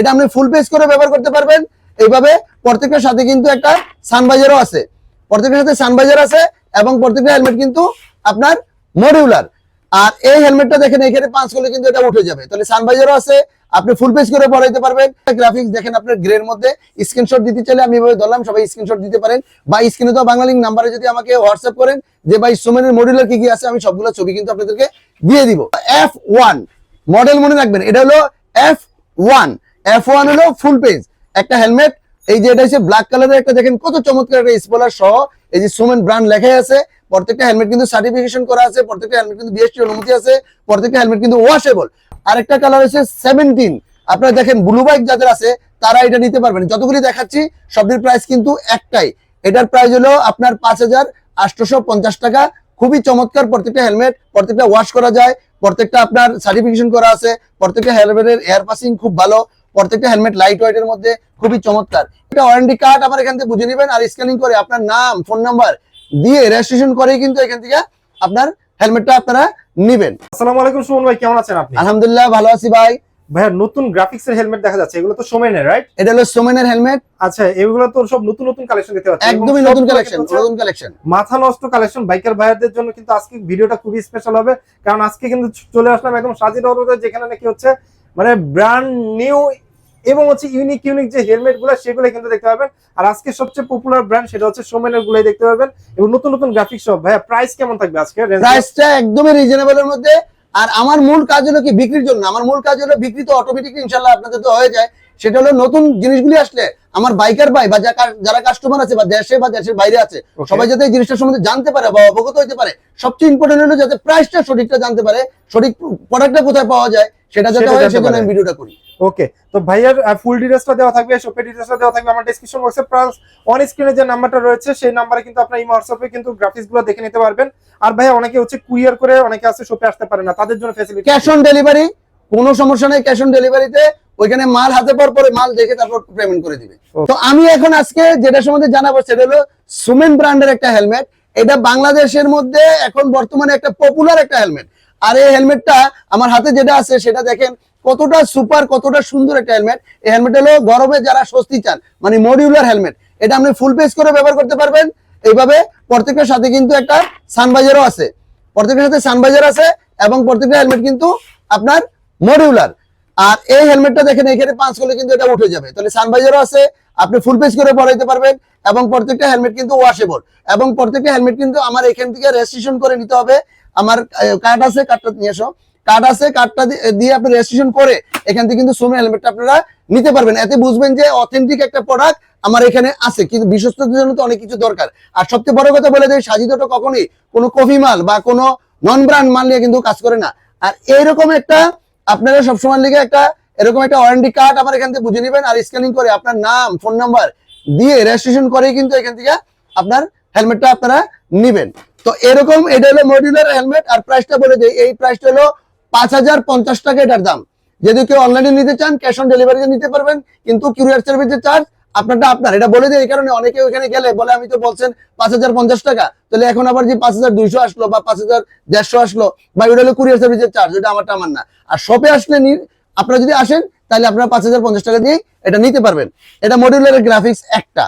এটা আপনি full page করে ব্যবহার করতে পারবেন। এইভাবে প্রত্যেকটার সাথে কিন্তু একটা সানবাইজারও আছে। প্রত্যেকটার সাথে সানবাইজার আছে এবং প্রত্যেকটা হেলমেট কিন্তু আপনার মডিউলার আর এই হেলমেটটা দেখেন এখানে পাঁচ করলে কিন্তু এটা উঠে যাবে। তাহলে সানবাইজারও আছে, আপনি ফুল পেজ করে পড়াইতে পারবেন। গ্রাফিক্স দেখেন আপনার গ্রের মধ্যে। স্ক্রিনশট দিতে চাইলে আমি এভাবে ধরলাম, সবাই স্ক্রিনশট দিতে পারেন। বা স্ক্রিনে তো বাংলা লিঙ্ক নাম্বারে যদি আমাকে হোয়াটসঅ্যাপ করেন যে, ভাই, সুমেনের মডিউলার কি কি আছে? আমি সবগুলো ছবি কিন্তু আপনাদেরকে দিয়ে দিব। এফ ওয়ান মডেল মনে রাখবেন, এটা হলো এফ ওয়ান এফ ওয়ান হলো ফুল পেজ একটা হেলমেট এই যে এটা হচ্ছে ব্ল্যাক কালারের একটা, দেখেন কত চমৎকার একটা স্পলার সহ এই যে সুমেন ব্র্যান্ড লেখাই আছে। প্রত্যেকটা হেলমেট কিন্তু সার্টিফিকেশন করা আছে, প্রত্যেকটা হেলমেট কিন্তু বিএসটি অনুমতি আছে, প্রত্যেকটা হেলমেট কিন্তু ওয়াশেবল আরেকটা কালার হচ্ছে সেভেন্টিন আপনারা দেখেন ব্লু বাইক যাদের আছে, তারা এটা নিতে পারবেন যতগুলি দেখাচ্ছি সবটির প্রাইস কিন্তু একটাই। এটার প্রাইস হলো আপনার পাঁচ হাজার টাকা। খুবই চমৎকার প্রত্যেকটা হেলমেট প্রত্যেকটা ওয়াশ করা যায়, প্রত্যেকটা আপনার সার্টিফিকেশন করা আছে, প্রত্যেকটা হেলমেটের এয়ার পাসিং খুব ভালো। প্রত্যেকটা হেলমেট লাইট ওয়েটের মধ্যে খুবই চমৎকার। এটা ওয়ারেন্টি কার্ড আমার এখান থেকে বুঝে নেবেন আর স্ক্যানিং করে আপনার নাম ফোন নাম্বার দিয়ে রেজিস্ট্রেশন করেই কিন্তু এখান থেকে আপনার হেলমেটটা আপনারা নিবেন। আসসালামু আলাইকুম সুমন ভাই কেমন আছেন আপনি? আলহামদুলিল্লাহ ভালো আছি ভাই। ভাইয়া নতুন গ্রাফিক্স এর হেলমেট দেখা যাচ্ছে এগুলো তো সোমেনের রাইট এটা হলো সোমেনের হেলমেট আচ্ছা এগুলো তো সব নতুন নতুন কালেকশন দেখতে পাচ্ছি। একদমই নতুন কালেকশন নতুন কালেকশন মাথা নষ্ট কালেকশন বাইকার জন্য কিন্তু আজকে ভিডিওটা খুবই স্পেশাল হবে। কারণ আজকে কিন্তু চলে আসলাম একদম সাজিদ যেখানে নাকি হচ্ছে মানে ব্র্যান্ড নিউ এবং হচ্ছে ইউনিক ইউনিক যে হেলমেটগুলো সেগুলো কিন্তু দেখতে পাবেন। আর আজকে সবচেয়ে পপুলার ব্র্যান্ড সেটা হচ্ছে সোমেনের গুলাই দেখতে পাবেন। এবং নতুন নতুন গ্রাফিক্স সব ভাইয়া প্রাইস কেমন থাকবে আজকে? প্রাইসটা একদমই রিজনেবলের মধ্যে। আর আমার মূল কাজ হলো কি বিক্রির জন্য? আমার মূল কাজ হলো বিক্রি তো অটোমেটিক ইনশাল্লাহ আপনাদের তো হয়ে যায়। সেটা হলো নতুন জিনিসগুলি আসলে আমার বাইকার ভাই বা যারা কাস্টমার আছে বা দেশে বা দেশের বাইরে আছে সবাই যাতে এই জিনিসটার সম্বন্ধে জানতে পারে বা অবগত হতে পারে সবচেয়ে ইম্পর্টেন্ট হলো যাতে প্রাইসটা সঠিকটা জানতে পারে সঠিক প্রোডাক্টটা কোথায় পাওয়া যায় সেটা যাতে হয় সেজন্য। আমি ভিডিওটা করি। ওকে তো ভাইয়ার ফুল ডিটেলসটা দেওয়া থাকবে শপের ডিটেলসটা দেওয়া থাকবে আমার ডেসক্রিপশন বক্সে প্লাস অন স্ক্রিনে যে নাম্বারটা রয়েছে সেই নাম্বারে কিন্তু আপনার ইমো হোয়াটসঅ্যাপে কিন্তু গ্রাফিক্সগুলো দেখে নিতে পারবেন। আর ভাইয়া অনেকে হচ্ছে কুরিয়ার করে অনেকে আছে শপে আসতে পারে না তাদের জন্য ফ্যাসিলিটি ক্যাশ অন ডেলিভারি কোনো সমস্যা নেই ক্যাশ অন ডেলিভারিতে ওইখানে মাল হাতে পর পরে মাল দেখে তারপর পেমেন্ট করে দিবে। তো আমি এখন আজকে যেটা সম্বন্ধে জানাব সেটা হলো সুমেন ব্র্যান্ডের একটা হেলমেট এটা বাংলাদেশের মধ্যে এখন বর্তমানে একটা পপুলার একটা হেলমেট আর এই হেলমেটটা আমার হাতে যেটা আছে সেটা দেখেন কতটা সুপার কতটা সুন্দর একটা হেলমেট এই হেলমেট হলো গরমে যারা স্বস্তি চান মানে মডিউলার হেলমেট এটা আপনি ফুল পেজ করে ব্যবহার করতে পারবেন। এইভাবে প্রত্যেকের সাথে কিন্তু একটা সানবাইজারও আছে। প্রত্যেকের সাথে সানবাইজার আছে এবং প্রত্যেকটা হেলমেট কিন্তু আপনার মডিউলার আর এই হেলমেটটা দেখেন, এখানে পাঁচ করলে কিন্তু এটা উঠে যাবে। তাহলে সানবাইজারও আছে, আপনি ফুল পেজ করে পড়াইতে পারবেন এবং প্রত্যেকটা হেলমেট কিন্তু ওয়াশেবল এবং প্রত্যেকটা হেলমেট কিন্তু আমার এখান থেকে রেজিস্ট্রেশন করে নিতে হবে। আমার কার্ড আছে কার্ডটা নিয়ে আসো। কার্ড আছে কার্ডটা দিয়ে আপনি রেজিস্ট্রেশন করে এখান থেকে কিন্তু সোমে হেলমেটটা আপনারা নিতে পারবেন। এতে বুঝবেন যে অথেন্টিক একটা প্রোডাক্ট আমার এখানে আছে, কিন্তু বিশ্বস্ততার জন্য তো অনেক কিছু দরকার। আর সবচেয়ে বড় কথা বলে দেয় সাজিদটা কখনোই কোনো কফি মাল বা কোনো নন ব্র্যান্ড মাল নিয়ে কিন্তু কাজ করে না। আর এইরকম একটা আপনারা সবসময় লিখে একটা এরকম একটা ওয়ারেন্টি কার্ড আমার এখান থেকে বুঝে নেবেন আর স্ক্যানিং করে আপনার নাম ফোন নাম্বার দিয়ে রেজিস্ট্রেশন করে কিন্তু এখান থেকে আপনার হেলমেটটা আপনারা নিবেন। তো এরকম এটা হলো মডিউলার হেলমেট আর প্রাইসটা বলে দেয় এই প্রাইসটা হলো পাঁচ হাজার পঞ্চাশ টাকা এটার দাম। যদি কেউ অনলাইনে নিতে চান ক্যাশ অন ডেলিভারিতে নিতে পারবেন, কিন্তু কুরিয়ার সার্ভিসের চার্জ আপনারটা আপনার, এটা বলে দেয় এই কারণে অনেকে ওখানে গেলে বলে, আমি তো বলছেন পাঁচ হাজার পঞ্চাশ টাকা। তাহলে এখন আবার যে পাঁচ হাজার দুইশো আসলো বা পাঁচ হাজার দেড়শো আসলো বা ওটা হলো কুরিয়ার সার্ভিসের চার্জ ওটা আমারটা আমার না। আর শপে আসলে আপনারা যদি আসেন, তাহলে আপনারা পাঁচ হাজার পঞ্চাশ টাকা দিয়ে এটা নিতে পারবেন। এটা মডিউলার গ্রাফিক্স একটা।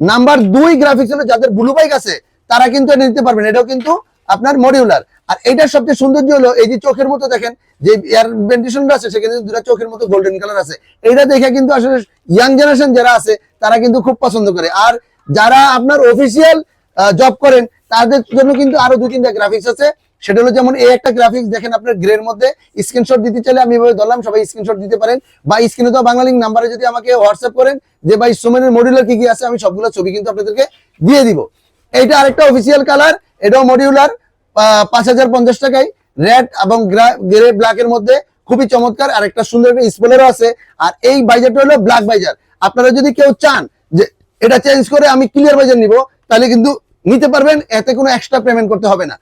নাম্বার দুই গ্রাফিক্স হলো যাদের ব্লু বাইক আছে, তারা কিন্তু এটা নিতে পারবেন। এটাও কিন্তু আপনার মডিউলার আর এটার সবচেয়ে সৌন্দর্য হলো এই যে চোখের মতো দেখেন, যে এয়ার ভেন্টিলেশন আছে, সেখানে দুটা চোখের মতো গোল্ডেন কালার আছে। এটা দেখে কিন্তু আসলে ইয়াং জেনারেশন যারা আছে, তারা কিন্তু খুব পছন্দ করে। আর যারা আপনার অফিসিয়াল জব করেন, তাদের জন্য কিন্তু আরও দুই তিনটা গ্রাফিক্স আছে। সেটা হলো যেমন এই একটা গ্রাফিক্স দেখেন আপনার গ্রের মধ্যে স্ক্রিনশট দিতে চাইলে আমি এভাবে ধরলাম, সবাই স্ক্রিনশট দিতে পারেন। বা স্ক্রিনে তো বাংলা লিঙ্ক নাম্বারে যদি আমাকে হোয়াটসঅ্যাপ করেন, যে ভাই সুমেনের মডিউলার কি কি আছে, আমি সবগুলো ছবি কিন্তু আপনাদেরকে দিয়ে দিব। এইটা আরেকটা অফিসিয়াল কালার এটাও মডিউলার পাঁচ হাজার পঞ্চাশ টাকায় রেড এবং গ্রে ব্ল্যাক এর মধ্যে খুবই চমৎকার আর একটা সুন্দর একটা স্পেলারও আছে। আর এই বাইজারটা হলো ব্ল্যাক বাইজার। আপনারা যদি কেউ চান যে এটা চেঞ্জ করে আমি ক্লিয়ার বাইজার নিব, তাহলে কিন্তু নিতে পারবেন, এতে কোনো এক্সট্রা পেমেন্ট করতে হবে না।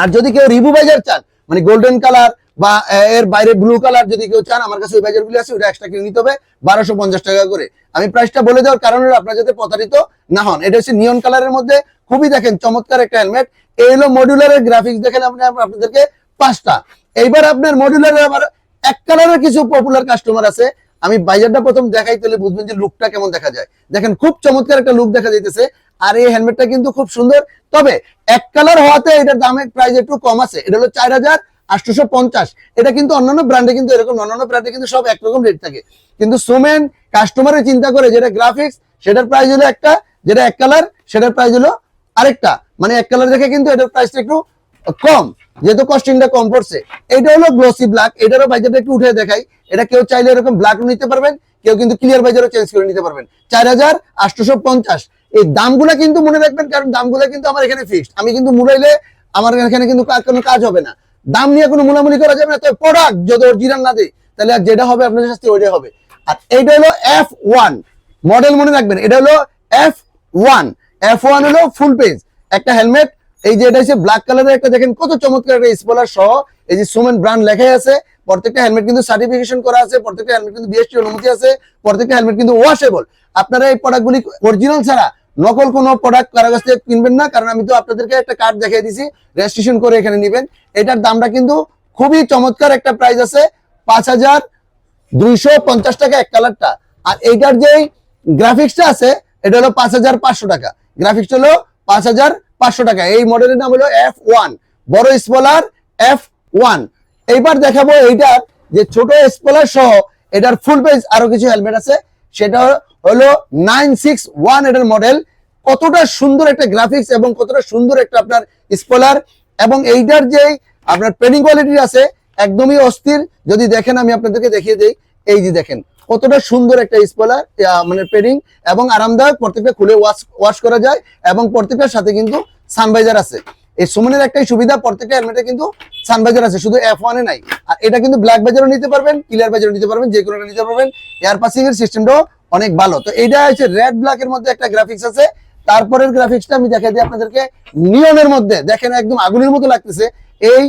আর যদি কেউ রিভু বাইজার চান মানে গোল্ডেন কালার বা এর বাইরে ব্লু কালার যদি কেউ চান, আমার কাছে ওই বাইজার গুলি আছে ওটা এক্সট্রা কিনে নিতে হবে বারোশো পঞ্চাশ টাকা করে। আমি প্রাইসটা বলে দেওয়ার কারণ হলো আপনার যাতে প্রতারিত না হন। এটা হচ্ছে নিয়ন কালারের মধ্যে খুবই দেখেন চমৎকার একটা হেলমেট এই হলো মডিউলারের গ্রাফিক্স দেখেন আপনি আপনাদেরকে পাঁচটা। এইবার আপনার মডিউলারের আবার এক কালারের কিছু পপুলার কাস্টমার আছে। আমি বাইজারটা প্রথম দেখাই, তাহলে বুঝবেন যে লুকটা কেমন দেখা যায়। দেখেন, খুব চমৎকার একটা লুক দেখা যাইতেছে। আর এই হেলমেটটা কিন্তু খুব সুন্দর। তবে এক কালার হওয়াতে এটার দামের প্রাইস একটু কম আছে। এটা হলো চার হাজার আটশোশো পঞ্চাশ। এটা কিন্তু অন্যান্য ব্র্যান্ডে কিন্তু এরকম, অন্যান্য ব্র্যান্ডে কিন্তু সব একরকম রেট থাকে। কিন্তু সোমেন কাস্টমারের চিন্তা করে, যেটা গ্রাফিক্স সেটার প্রাইস হলো একটা, যেটা এক কালার সেটার প্রাইস হলো আরেকটা। মানে এক কালার দেখে কিন্তু এটার প্রাইসটা একটু কম, যেহেতু কস্টিংটা কম পড়ছে। এটা হলো গ্লোসি ব্ল্যাক এটারও বাজারটা একটু উঠে দেখাই। এটা কেউ চাইলে এরকম ব্ল্যাক নিতে পারবেন, কেউ কিন্তু ক্লিয়ার বাজারও চেঞ্জ করে নিতে পারবেন। চার হাজার আটশোশো পঞ্চাশ। এই দামগুলো কিন্তু মনে রাখবেন, কারণ দামগুলো কিন্তু আমার এখানে ফিক্সড আমি কিন্তু মুড়াইলে আমার এখানে কিন্তু কোনো কাজ হবে না। দাম নিয়ে কোনো মুলামুলি করা যাবে না। তো প্রোডাক্ট যদি অরিজিনাল না দেয় তাহলে আর যেটা হবে আপনাদের সাথে ওইটাই হবে। আর এইটা হলো এফ ওয়ান মডেল মনে রাখবেন, এটা হলো এফ ওয়ান এফ ওয়ান হলো ফুল পেজ একটা হেলমেট এই যে এটা হচ্ছে ব্ল্যাক কালারের একটা, দেখেন কত চমৎকার একটা স্পলার সহ এই যে সুমেন ব্র্যান্ড লেখাই আছে। প্রত্যেকটা হেলমেট কিন্তু সার্টিফিকেশন করা আছে, প্রত্যেকটা হেলমেট কিন্তু বিএসটি অনুমতি আছে, প্রত্যেকটা হেলমেট কিন্তু ওয়াশেবল আপনারা এই প্রোডাক্টগুলি অরিজিনাল ছাড়া নকল কোনো প্রোডাক্ট কারও কাছ থেকে কিনবেন না, কারণ আমি তো আপনাদেরকে একটা কার্ড দেখিয়ে দিছি রেজিস্ট্রেশন করে এখানে নেবেন। এটার দামটা কিন্তু খুবই চমৎকার একটা প্রাইস আছে, পাঁচ হাজার দুইশো পঞ্চাশ টাকা এক কালারটা আর এইটার যেই গ্রাফিক্সটা আছে, এটা হলো পাঁচ হাজার পাঁচশো টাকা। গ্রাফিক্স হলো পাঁচ হাজার পাঁচশো টাকা। এই মডেলের নাম হলো এফ ওয়ান বড় স্পলার এফ ওয়ান এইবার দেখাবো এইটার যে ছোট স্পলার সহ এটার ফুল পেজ আরও কিছু হেলমেট আছে। সেটা হলো নাইন সিক্স ওয়ান এটার মডেল কতটা সুন্দর একটা গ্রাফিক্স এবং কতটা সুন্দর একটা আপনার স্পলার এবং এইটার যে আপনার পেডিং কোয়ালিটি আছে, একদমই অস্থির। যদি দেখেন, আমি আপনাদেরকে দেখিয়ে দিই। এই যে দেখেন কতটা সুন্দর একটা স্পলার মানে পেডিং এবং আরামদায়ক প্রত্যেকটা খুলে ওয়াশ ওয়াশ করা যায় এবং প্রত্যেকটার সাথে কিন্তু সানভাইজার আছে। এই সুমনের একটাই সুবিধা প্রত্যেকটা হেলমেটে কিন্তু সানভাইজার আছে, শুধু এফ ওয়ানে নাই। আর এটা কিন্তু ব্ল্যাক বাজারও নিতে পারবেন ক্লিয়ার বাজারও নিতে পারবেন, যে কোনোটা নিতে পারবেন। এয়ার পাসিং এর সিস্টেমটাও অনেক ভালো। তো এইটা হচ্ছে রেড ব্ল্যাক এর মধ্যে একটা গ্রাফিক্স আছে। তারপরের গ্রাফিক্সটা আমি দেখাই দিই আপনাদেরকে। নিয়নের মধ্যে, দেখেন একদম আগুনের মতো লাগতেছে। এই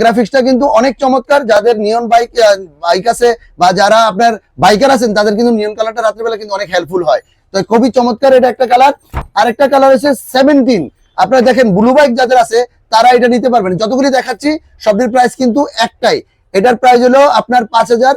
গ্রাফিক্সটা কিন্তু অনেক চমৎকার। যাদের নিয়ন বাইক বাইক আছে বা যারা আপনার বাইকার আছেন, তাদের কিন্তু নিয়ন কালারটা রাত্রিবেলা কিন্তু অনেক হেল্পফুল হয়। তো খুবই চমৎকার এটা একটা কালার আরেকটা কালার হচ্ছে সেভেন্টিন আপনারা দেখেন ব্লু বাইক যাদের আছে, তারা এটা নিতে পারবেন। যতগুলি দেখাচ্ছি, সবটির প্রাইস কিন্তু একটাই। এটার প্রাইস হলো আপনার পাঁচ হাজার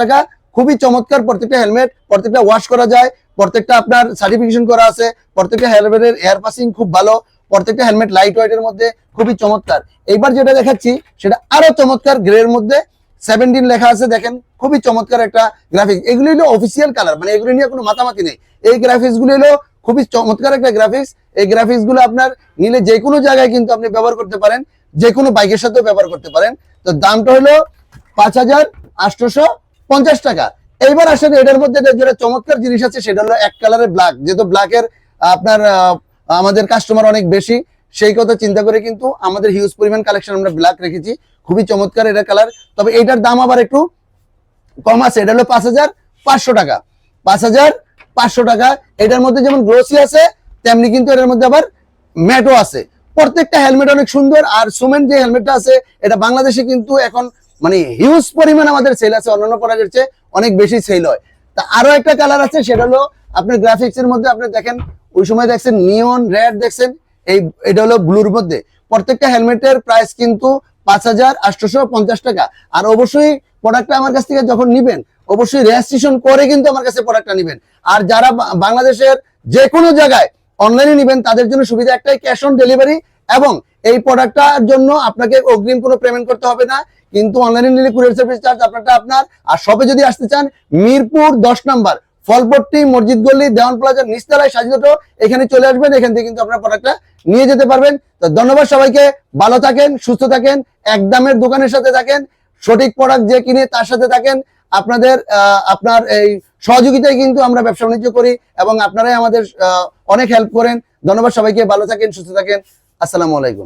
টাকা। খুবই চমৎকার প্রত্যেকটা হেলমেট প্রত্যেকটা ওয়াশ করা যায়, প্রত্যেকটা আপনার সার্টিফিকেশন করা আছে, প্রত্যেকটা হেলমেটের এয়ার পাসিং খুব ভালো। প্রত্যেকটা হেলমেট লাইট ওয়েটের মধ্যে খুবই চমৎকার। এইবার যেটা দেখাচ্ছি, সেটা আরও চমৎকার গ্রের মধ্যে সেভেন্টিন লেখা আছে, দেখেন, খুবই চমৎকার একটা গ্রাফিক্স এগুলি হলো অফিসিয়াল কালার মানে এগুলি নিয়ে কোনো মাতামাতি নেই। এই গ্রাফিক্সগুলো হলো খুবই চমৎকার একটা গ্রাফিক্স এই গ্রাফিক্সগুলো আপনার নিলে যে কোনো জায়গায় কিন্তু আপনি ব্যবহার করতে পারেন, যে কোনো বাইকের সাথেও ব্যবহার করতে পারেন। তো দামটা হলো পাঁচ হাজার আটশোশো পঞ্চাশ টাকা। এইবার আসেন এটার মধ্যে যেটা চমৎকার জিনিস আছে, সেটা হলো এক কালারের ব্ল্যাক যেহেতু ব্ল্যাকের আপনার আমাদের কাস্টমার অনেক বেশি, সেই কথা চিন্তা করে কিন্তু আমাদের হিউজ পরিমাণ কালেকশন আমরা ব্ল্যাক রেখেছি। খুবই চমৎকার এটা কালার তবে এটার দাম আবার একটু কম আছে, এটা হলো পাঁচ হাজার পাঁচশো টাকা। পাঁচ হাজার পাঁচশো টাকা, এটার মধ্যে যেমন গ্লোসি আছে, তেমনি কিন্তু এটার মধ্যে আবার ম্যাটও আছে। প্রত্যেকটা হেলমেট অনেক সুন্দর, আর সুমেন্ট যে হেলমেটটা আছে, এটা বাংলাদেশে কিন্তু এখন মানে হিউজ পরিমাণ আমাদের সেল আছে, অন্যান্য প্রোডাক্টের চেয়ে অনেক বেশি সেল হয়। তা আরও একটা কালার আছে, সেটা হলো আপনার গ্রাফিক্স এর মধ্যে আপনি দেখেন, ওই সময় দেখছেন নিয়ন রেড দেখছেন, এই, এটা হলো ব্লুর মধ্যে। প্রত্যেকটা হেলমেটের প্রাইস কিন্তু পাঁচ হাজার আটশোশো পঞ্চাশ টাকা। আর অবশ্যই প্রোডাক্টটা আমার কাছ থেকে যখন নিবেন, অবশ্যই রেজিস্ট্রেশন করে কিন্তু আমার কাছে প্রোডাক্টটা নিবেন। আর যারা বাংলাদেশের যে কোনো জায়গায় অনলাইনে নিবেন, তাদের জন্য সুবিধা একটাই ক্যাশ অন ডেলিভারি এবং এই প্রোডাক্টটার জন্য আপনাকে অগ্রিম কোনো পেমেন্ট করতে হবে না। কিন্তু অনলাইনে নিলে কুরিয়ার সার্ভিস চার্জ আপনারটা আপনার। আর সবে যদি আসতে চান, মিরপুর দশ নাম্বার ফলপট্টি, মসজিদ গল্লি দেওয়ান প্লাজার নিচতলায় সাজিত এখানে চলে আসবেন। এখান থেকে কিন্তু আপনার প্রোডাক্টটা নিয়ে যেতে পারবেন। তো ধন্যবাদ সবাইকে। ভালো থাকেন, সুস্থ থাকেন একদমের দোকানের সাথে থাকেন, সঠিক প্রোডাক্ট যে কিনে তার সাথে থাকেন। আপনাদের আপনার এই সহযোগিতায় কিন্তু আমরা ব্যবসা বাণিজ্য করি এবং আপনারাই আমাদের অনেক হেল্প করেন। ধন্যবাদ সবাইকে। ভালো থাকেন, সুস্থ থাকেন। আসসালামু আলাইকুম।